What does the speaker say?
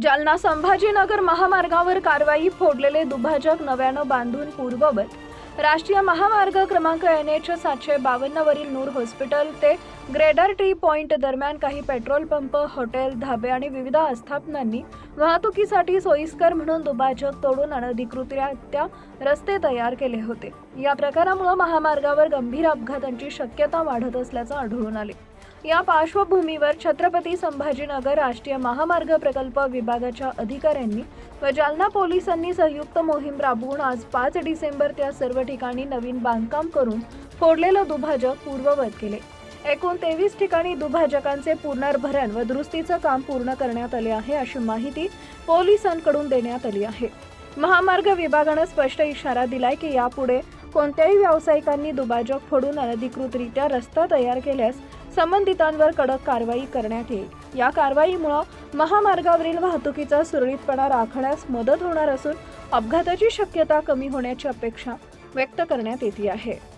जालना संभाजीनगर महामार्गावर कारवाई फोडलेले दुभाजक नव्यानं बांधून पूर्ववत. राष्ट्रीय महामार्ग क्रमांक एन एच सातशे बावन्नवरील नूर हॉस्पिटल ते ग्रेडर टी पॉइंट दरम्यान काही पेट्रोल पंप हॉटेल धाबे आणि विविध आस्थापनांनी वाहतुकीसाठी सोयीस्कर म्हणून दुभाजक तोडून अनधिकृतरित्या रस्ते तयार केले होते. या प्रकारामुळे महामार्गावर गंभीर अपघातांची शक्यता वाढत असल्याचं आढळून आले. या पार्श्वभूमीवर छत्रपती संभाजीनगर राष्ट्रीय महामार्ग प्रकल्प विभागाच्या अधिकाऱ्यांनी व जालना पोलिसांनी संयुक्त मोहीम राबवून आज पाच डिसेंबर त्या सर्व ठिकाणी नवीन बांधकाम करून फोडलेलं दुभाजक पूर्ववत केले. एकूण तेवीस ठिकाणी दुभाजकांचे पुनर्भरण व दुरुस्तीचं काम पूर्ण करण्यात आले आहे अशी माहिती पोलिसांकडून देण्यात आली आहे. महामार्ग विभागानं स्पष्ट इशारा दिलाय की यापुढे कोणत्याही व्यावसायिकांनी दुबाजक फोडून अनधिकृतरित्या रस्ता तयार केल्यास संबंधितांवर कडक कारवाई करण्यात येईल. या कारवाईमुळं महामार्गावरील वाहतुकीचा सुरळीतपणा राखण्यास मदत होणार असून अपघाताची शक्यता कमी होण्याची अपेक्षा व्यक्त करण्यात येते आहे.